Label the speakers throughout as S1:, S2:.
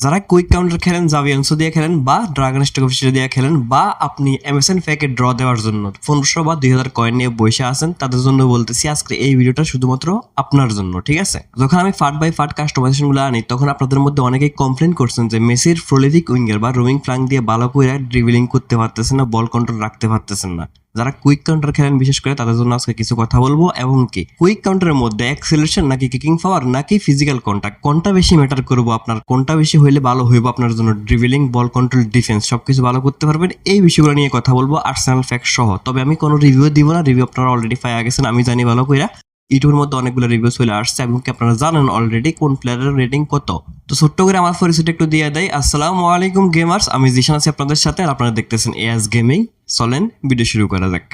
S1: যারা quick counter খেলেন জাভিয়ানসো দিয়ে খেলেন বা ড্রাগন স্টক অফিসিয়াল দিয়ে খেলেন বা আপনি এমএসএন ফ্যাকে ড্র দেওয়ার জন্য পনেরোশো বা দুই হাজার কয়েন নিয়ে বসে আছেন, তাদের জন্য বলতেছি আজকে এই ভিডিওটা শুধুমাত্র আপনার জন্য, ঠিক আছে? যখন আমি ফাট বাই ফাট কাস্টমাইজেশনগুলো আনি, তখন আপনাদের মধ্যে অনেকেই কমপ্লেন করছেন যে মেসির প্রলিফিক উইঙ্গার বা রোমিং ফ্লাং দিয়ে ভালো করে ড্রিবলিং করতে পারতেছেন না বল কন্ট্রোল রাখতে পারতেছেন না। যারা কুইক কাউন্টার খেলেন, বিশেষ করে তাদের জন্য আজকে কিছু কথা বলব। এবং কি? কুইক কাউন্টারের মধ্যে অ্যাক্সেলেশন নাকি কিকিং পাওয়ার নাকি ফিজিক্যাল কন্টাক্ট কোনটা বেশি ম্যাটার করব আপনার? কোনটা বেশি হইলে ভালো হইব আপনার জন্য? ড্রিভিলিং বল কন্ট্রোল ডিফেন্স সবকিছু ভালো করতে পারবেন। এই বিষয়গুলো নিয়ে কথা বলব আর্সেনাল ফ্যাক্ট সহ। তবে আমি কোনো রিভিউ দিব না রিভিউ আপনারা অলরেডি পাইয়া গেছেন, আমি জানি ভালো কইরা। ইউটিউবের মধ্যে অনেকগুলো রিভিউ চলে আসছে এবং কি আপনারা জানেন অলরেডি কোন প্লেয়ারের রেটিং কত। তো ছোট্ট করে আমার পরিচিত একটু দিয়ে দেয় আসসালামু আলাইকুম গেমার্স আমি জিশান আছি আপনাদের সাথে। আর আপনারা দেখতেছেন এস গেমিং চলেন ভিডিও শুরু করা যাক।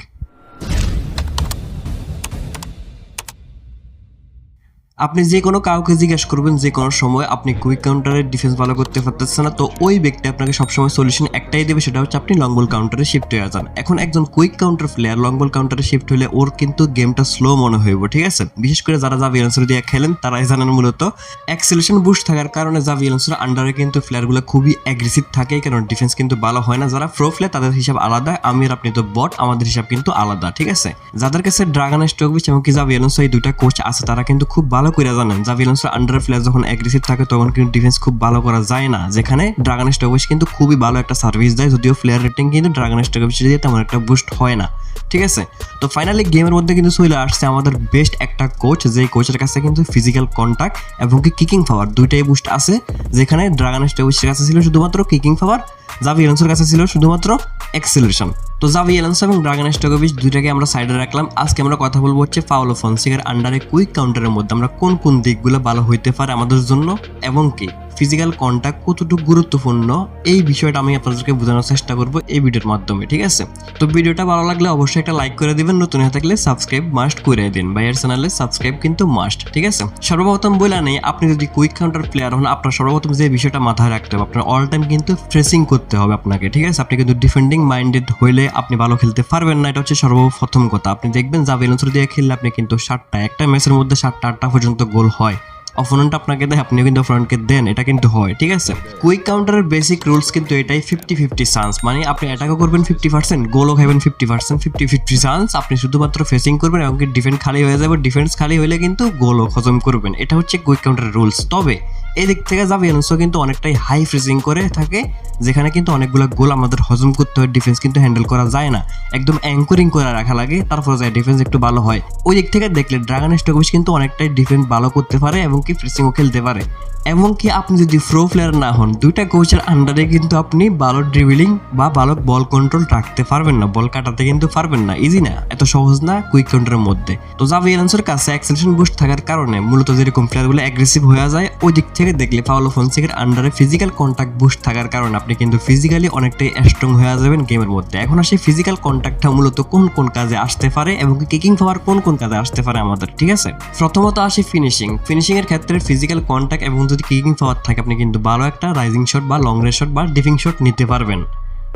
S1: আপনি যে কোনো কাউকে জিজ্ঞেস করবেন যে কোনো সময় আপনি কুইক কাউন্টারের ডিফেন্স ভালো করতে পারতেছেন না, তো ওই ব্যক্তি আপনাকে সবসময় সলিউশন একটাই দেবে, সেটা হচ্ছে আপনি লং কাউন্টারে শিফট হয়ে যান। এখন একজন কুইক কাউন্টার প্লেয়ার লং কাউন্টারে শিফট হলে ওর কিন্তু গেমটা স্লো মনে হইব, ঠিক আছে? বিশেষ করে যারা জাভি আনসার দিয়ে খেলেন, তারাই জানেন মূলত অ্যাক্সিলেশন বুস্ট থাকার কারণে জাভি আনসার আন্ডারে কিন্তু প্লেয়ারগুলো খুবই অ্যাগ্রেসিভ থাকে, কারণ ডিফেন্স কিন্তু ভালো হয় না। যারা প্রো প্লেয়ার তাদের হিসাব আলাদা আমি আর আপনি তো বট আমাদের হিসাব কিন্তু আলাদা, ঠিক আছে? যাদের কাছে ড্রাগন স্টকবিচ এবং কি জাভি আলonso এই দুইটা কোচ আছে, তারা কিন্তু খুব ভালো করে জানেন জাভি আলonso আন্ডার প্লেয়ার যখন অ্যাগ্রেসিভ থাকে তখন কিন্তু ডিফেন্স খুব ভালো করা যায় না। যেখানে ড্রাগন স্টকবিচ কিন্তু খুবই ভালো একটা সার্ভিস দেয়, যদিও প্লেয়ার রেটিং কিন্তু ড্রাগন স্টকবিচ দিয়ে তেমন একটা বুস্ট হয় না। ঠিক আছে? তো ফাইনালি গেমের মধ্যে কিন্তু চলে আসছে আমাদের বেস্ট একটা কোচ যে কোচের কাছে কিন্তু ফিজিক্যাল কন্ট্যাক্ট এবং কি কিকিং পাওয়ার দুইটাই বুস্ট আছে, যেখানে ড্রাগন স্টকবিচের কাছে ছিল শুধুমাত্র কিকিং পাওয়ার জাভি এলন্সোর কাছে ছিল শুধুমাত্র অ্যাক্সিলারেশন তো জাভি এলান্স এবং ড্রাগন স্টকোভিচ দুইটাকে আমরা সাইডে রাখলাম। আজকে আমরা কথা বলব হচ্ছে পাওলো ফনসিকার আন্ডারে কুইক কাউন্টারের মধ্যে। আমরা কোন কোন দিকগুলো ভালো হইতে পারে আমাদের জন্য এবং কি? ফিজিক্যাল কন্ট্যাক্ট কতটুকু গুরুত্বপূর্ণ, এই বিষয়টা আমি আপনাদেরকে বোঝানোর চেষ্টা করব এই ভিডিওর মাধ্যমে, ঠিক আছে? তো ভিডিওটা ভালো লাগলে অবশ্যই একটা লাইক করে দিবেন, নতুন হয়ে থাকলে সাবস্ক্রাইব মাস্ট করে দিন। ভাইয়ের চ্যানেলে সাবস্ক্রাইব কিন্তু মাস্ট ঠিক আছে? সর্বপ্রথম বলে নেই, আপনি যদি কুইক কাউন্টার প্লেয়ার হন, আপনার সর্বপ্রথম যে বিষয়টা মাথায় রাখতে হবে, আপনার অল টাইম কিন্তু ফ্রেসিং করতে হবে আপনাকে, ঠিক আছে? আপনি কিন্তু ডিফেন্ডিং মাইন্ডেড হইলে আপনি ভালো খেলতে পারবেন না, এটা হচ্ছে সর্বপ্রথম কথা। আপনি দেখবেন জাভেলন্সর দিয়ে খেললে আপনি কিন্তু সাতটা, একটা ম্যাচের মধ্যে সাতটা, আটটা পর্যন্ত গোল হয়। অপোনেন্ট আপনাকে দেয়, আপনিও কিন্তু অপোনেন্টকে দেন, এটা কিন্তু হয়, ঠিক আছে? কুইক কাউন্টারের বেসিক রুলস কিন্তু এটাই ফিফটি ফিফটি চান্স মানে আপনি অ্যাটাকও করবেন ফিফটি পার্সেন্ট গোলও খাবেন fifty percent fifty fifty chance আপনি শুধুমাত্র ফেসিং করবেন এবং ডিফেন্স খালি হয়ে যাবে ডিফেন্স খালি হলে কিন্তু গোলও হজম করবেন, এটা হচ্ছে কুইক কাউন্টারের রুলস তবে এই দিক থেকে যাবে এলসো কিন্তু অনেকটাই হাই ফ্রিজিং করে থাকে, যেখানে কিন্তু অনেকগুলো গোল আমাদের হজম করতে হয় ডিফেন্স কিন্তু হ্যান্ডেল করা যায় না, একদম অ্যাঙ্করিং করে রাখা লাগে, তারপরে যায় ডিফেন্স একটু ভালো হয়। ওই দিক থেকে দেখলে ড্রাগন স্টকবিশ কিন্তু অনেকটাই ডিফেন্স ভালো করতে পারে এবং কি ফ্রিজিংও খেলতে পারে? এবং কি আপনি যদি প্রো প্লেয়ার না হন, দুইটা কোচের আন্ডারে কিন্তু আপনি ভালো ড্রিবলিং বা ভালো বল কন্ট্রোল রাখতে পারবেন না। বল কাটাতে কিন্তু পারবেন না। ইজি না। এত সহজ না কুইক কাউন্টারের মধ্যে। তো জাভি এলান্সের কাছে অ্যাক্সেলেশন বুস্ট থাকার কারণে মূলত যেরকম প্লেয়ারগুলো অ্যাগ্রেসিভ হয়ে যায় ওই দিক থেকে দেখলে পাওলো ফনসিকের আন্ডারে ফিজিক্যাল কন্ট্যাক্ট বুস্ট থাকার কারণে আপনি কিন্তু ফিজিক্যালি অনেকটাই স্ট্রং হয়ে যাবেন গেমের মধ্যে। এখন আসে ফিজিক্যাল কন্ট্যাক্টটা মূলত কোন কোন কাজে আসতে পারে এবং কিকিং পাওয়ার কোন কোন কাজে আসতে পারে আমাদের, ঠিক আছে? প্রথমত আসে ফিনিশিং ফিনিশিং এর ক্ষেত্রে ফিজিক্যাল কন্ট্যাক্ট এবং যদি কিকিং পাওয়ার থাকে, আপনি কিন্তু ভালো একটা রাইজিং শট বা লং রে শট বা ডিফিং শট নিতে পারবেন।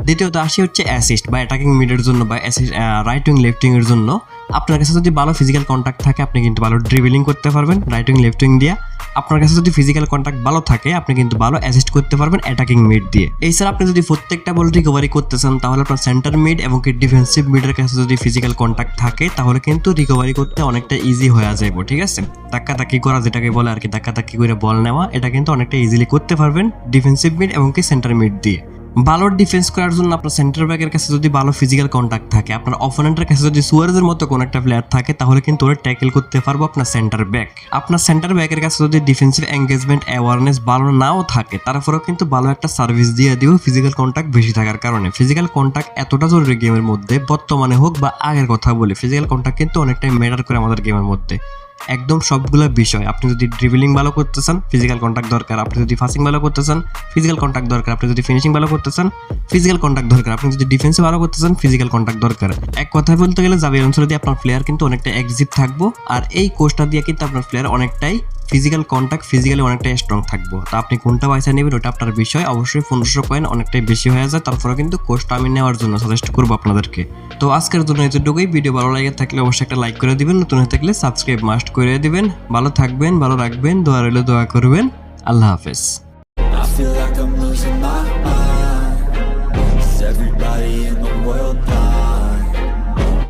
S1: দ্বিতীয়ত আসি হচ্ছে অ্যাসিস্ট বা অ্যাটাকিং মিডের জন্য বা রাইট উইং লেফট উইং এর জন্য। আপনার কাছে যদি ভালো ফিজিক্যাল কন্ট্যাক্ট থাকে, আপনি কিন্তু ভালো ড্রিবলিং করতে পারবেন রাইট উইং লেফট উইং দিয়ে। আপনার কাছে যদি ফিজিক্যাল কন্ট্যাক্ট ভালো থাকে, আপনি কিন্তু ভালো অ্যাসিস্ট করতে পারবেন অ্যাটাকিং মিড দিয়ে। এছাড়া আপনি যদি প্রত্যেকটা বল রিকভারি করতেছেন তাহলে আপনার সেন্টার মিড এবং কি ডিফেন্সিভ মিডের কাছে যদি ফিজিক্যাল কন্ট্যাক্ট থাকে, তাহলে কিন্তু রিকভারি করতে অনেকটা ইজি হয়ে যাবে ঠিক আছে? ধাক্কা ধাক্কি করা যেটাকে বলে আর কি ধাক্কা ধাক্কি করে বল নেওয়া, এটা কিন্তু অনেকটা ইজিলি করতে পারবেন ডিফেন্সিভ মিড এবং কি সেন্টার মিড দিয়ে। ভালো ডিফেন্স করার জন্য আপনার সেন্টার ব্যাকের কাছে যদি ভালো ফিজিক্যাল কন্ট্যাক্ট থাকে, আপনার অপোনেন্টের কাছে যদি সুয়ারেজের মতো কোনো একটা প্লেয়ার থাকে, তাহলে কিন্তু ওরা ট্যাকেল করতে পারব আপনার সেন্টার ব্যাক আপনার সেন্টার ব্যাকের কাছে যদি ডিফেন্সিভ এঙ্গেজমেন্ট অ্যাওয়ারনেস ভালো নাও থাকে তারপরেও কিন্তু ভালো একটা সার্ভিস দিয়ে দিও ফিজিক্যাল কন্ট্যাক্ট বেশি থাকার কারণে। ফিজিক্যাল কন্ট্যাক্ট এতটা জরুরি গেমের মধ্যে, বর্তমানে হোক বা আগের কথা বলি ফিজিক্যাল কন্ট্যাক্ট কিন্তু অনেকটাই ম্যাটার করে আমাদের গেমের মধ্যে। একদম সবগুলো বিষয়। আপনি যদি ড্রিবলিং ভালো করতে চান ফিজিক্যাল কন্ট্যাক্ট দরকার। আপনি যদি ফাসিং ভালো করতে চান ফিজিক্যাল কন্ট্যাক্ট দরকার। আপনি যদি ফিনিশিং ভালো করতে চান ফিজিক্যাল কন্ট্যাক্ট দরকার। আপনি যদি ডিফেন্সে ভালো করতে চান ফিজিক্যাল কন্ট্যাক্ট দরকার। এক কথায় বলতে গেলে জাবির অঞ্চলে দিয়ে আপনার প্লেয়ার কিন্তু অনেকটা এক্সিভ থাকব। আর এই কোর্সটা দিয়ে কিন্তু আপনার প্লেয়ার অনেকটাই ফিজিক্যাল কন্ট্যাক্ট ফিজিক্যালি অনেকটাই স্ট্রং থাকব। তা আপনি কোনটা পয়সা নেবেন ওটা আপনার বিষয়। অবশ্যই পনেরোশো কয়েন অনেকটাই বেশি হয়ে যায়। তারপরে কিন্তু কোর্সটা আমি নেওয়ার জন্য সাজেস্ট করব আপনাদেরকে। তো আজকের জন্য এতটুকুই। ভিডিও ভালো লাগে থাকলে অবশ্যই একটা লাইক করে দিবেন। নতুন হয়ে থাকলে সাবস্ক্রাইব মাস্ট করে দিবেন। ভালো থাকবেন, ভালো রাখবেন, দোয়া রইলে, দোয়া করবেন। আল্লাহ হাফেজ।